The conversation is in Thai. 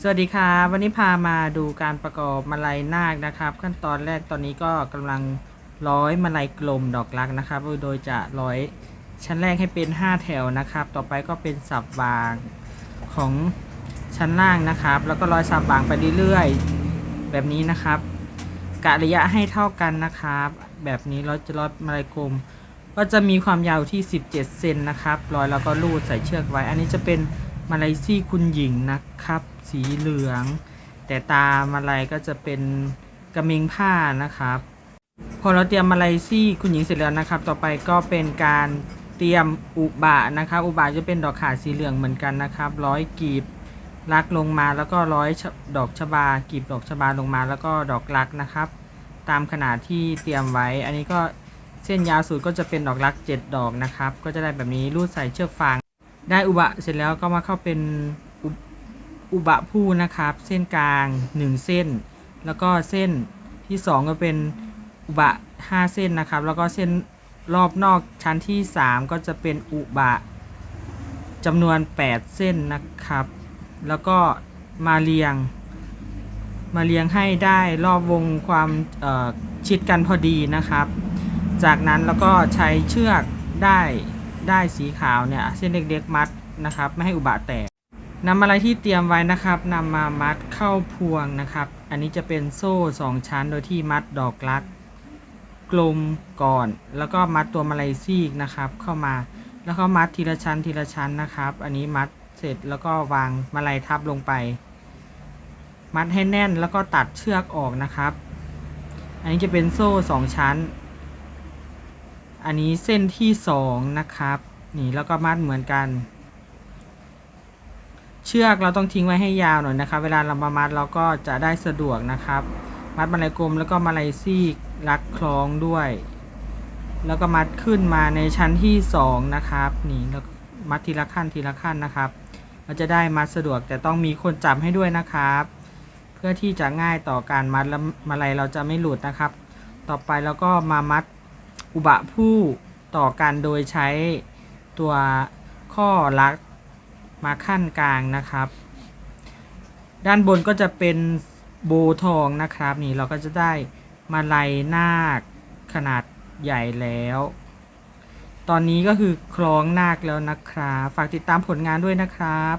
สวัสดีค่ะวันนี้พามาดูการประกอบมาลัยนาคนะครับ ขั้นตอนแรกตอนนี้ก็กำลังร้อยมาลัยกลมดอกรักนะครับ โดยจะร้อยชั้นแรกให้เป็น 5 แถวนะครับ ต่อไปก็เป็นสับวางของชั้นล่างนะครับ แล้วก็ร้อยสับวางไปเรื่อยๆแบบนี้นะครับกะระยะให้เท่ากันนะครับ แบบนี้เราจะร้อยมาลัยกลม ก็จะมีความยาวที่ 17 เซนนะครับร้อยแล้วก็ลูดใส่เชือกไว้ อันนี้จะเป็นมาลัยซี่คุณหญิงนะครับ สีเหลือง แต่ตามาลัยก็จะเป็นกระเมงผ้านะครับ พอเราเตรียมมาลัยซี่คุณหญิงเสร็จแล้วนะครับ ต่อไปก็เป็นการเตรียมอุบะนะครับ อุบะจะเป็นดอกขาสีเหลืองเหมือนกันนะครับ ร้อยกีบลักลงมาแล้วก็ร้อยดอกชบากีบดอกชบาลงมาแล้วก็ดอกลักนะครับ ตามขนาดที่เตรียมไว้ อันนี้ก็เส้นยาวสุดก็จะเป็นดอกลัก 7 ดอกนะครับ ก็จะได้แบบนี้รูดใส่เชือกฟาง ได้อุบะเสร็จแล้วก็มาเข้าเป็น อุบะผู้นะครับ เส้นกลาง 1 เส้น แล้วก็เส้นที่ 2 ก็เป็นอุบะ 5 เส้นนะครับ แล้วก็เส้นรอบนอกชั้นที่ 3 ก็จะเป็นอุบะจำนวน 8 เส้นนะครับ แล้วก็มาเรียง มาเรียงให้ได้รอบวงความชิดกันพอดีนะครับ จากนั้นแล้วก็ใช้เชือกได้ได้สีขาวเนี่ยเส้นเล็กๆมัดนะครับ ไม่ให้อุบะแตก นำอะไรที่เตรียมไว้นะครับนำมามัดเข้าพวงนะครับ อันนี้จะเป็นโซ่สองชั้นโดยที่มัดดอกลัก กลมก่อน แล้วก็มัดตัวมาลายซีกนะครับ เข้ามาแล้วก็มัดทีละชั้นทีละชั้นนะครับ อันนี้มัดเสร็จแล้วก็วางมาลัยทับลงไป มัดให้แน่นแล้วก็ตัดเชือกออกนะครับ อันนี้จะเป็นโซ่สองชั้น อันนี้เส้นที่สองนะครับ นี่แล้วก็มัดเหมือนกัน เชือกเราต้องทิ้งไว้ให้ยาวหน่อยนะครับ เวลาเรามามัดเราก็จะได้สะดวกนะครับ มัดมาลัยกลมแล้วก็มาลัยซีกรัดคล้องด้วย แล้วก็มัดขึ้นมาในชั้นที่สองนะครับ นี่แล้วมัดทีละขั้นทีละขั้นนะครับ เราจะได้มัดสะดวกแต่ต้องมีคนจับให้ด้วยนะครับ เพื่อที่จะง่ายต่อการมัดแล้วมาลัยเราจะไม่หลุดนะครับ ต่อไปเราก็มามัดอุบะผู้ต่อกันโดยใช้ตัวข้อลัก มาขั้นกลางนะครับ ด้านบนก็จะเป็นโบทองนะครับ นี่เราก็จะได้มาลัยนาคขนาดใหญ่แล้ว ตอนนี้ก็คือคล้องนาคแล้วนะครับ ฝากติดตามผลงานด้วยนะครับ